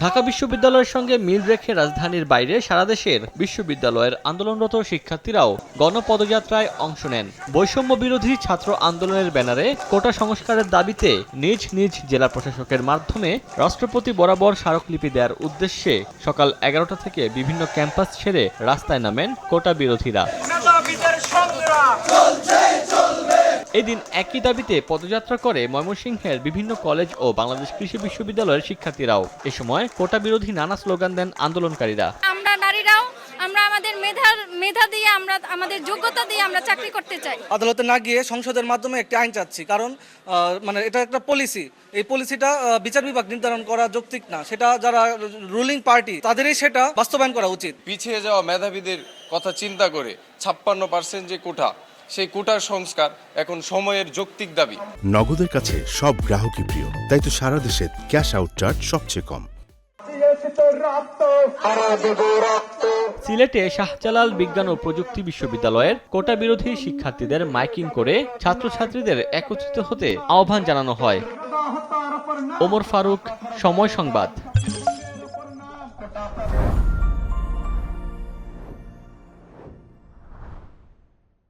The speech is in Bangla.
ঢাকা বিশ্ববিদ্যালয়ের সঙ্গে মিল রেখে রাজধানীর বাইরে সারা দেশের বিশ্ববিদ্যালয়ের আন্দোলনরত শিক্ষার্থীরাও গণপদযাত্রায় অংশ নেন। বৈষম্য বিরোধী ছাত্র আন্দোলনের ব্যানারে কোটা সংস্কারের দাবিতে নিজ নিজ জেলা প্রশাসকের মাধ্যমে রাষ্ট্রপতি বরাবর স্মারকলিপি দেওয়ার উদ্দেশ্যে সকাল এগারোটা থেকে বিভিন্ন ক্যাম্পাস ছেড়ে রাস্তায় নামেন কোটা বিরোধীরা মেধাবীদের সংগ্রাম এদিন একই দাবিতে পদযাত্রা করে ময়মনসিংহের বিভিন্ন কলেজ ও বাংলাদেশ কৃষি বিশ্ববিদ্যালয়ের শিক্ষার্থীরাও। এ সময় কোটা বিরোধী নানা স্লোগান দেন আন্দোলনকারীরা। আমরা নারীরাও আমরা আমাদের মেধার মেধা দিয়ে আমরা আমাদের যোগ্যতা দিয়ে আমরা চাকরি করতে চাই। আদালতে না গিয়ে সংসদের মাধ্যমে একটি আইন চাচ্ছি কারণ আহ, মানে এটা একটা পলিসি এই পলিসিটা বিচার বিভাগ নির্ধারণ করা যৌক্তিক না। সেটা যারা রুলিং পার্টি তাদেরই সেটা বাস্তবায়ন করা উচিত। পিছিয়ে যাওয়া মেধাবীদের কথা চিন্তা করে ছাপ্পান্ন পার্সেন্ট যে কোটা সেই কোটার সংস্কার এখন সময়ের যৌক্তিক দাবি। নগদের কাছে সব গ্রাহকই প্রিয় তাই তো সারা দেশে ক্যাশ আউট চার্জ সবচেয়ে কম। সিলেটে শাহজালাল বিজ্ঞান ও প্রযুক্তি বিশ্ববিদ্যালয়ের কোটা বিরোধী শিক্ষার্থীদের মাইকিং করে ছাত্রছাত্রীদের একত্রিত হতে আহ্বান জানানো হয়। ওমর ফারুক সময় সংবাদ।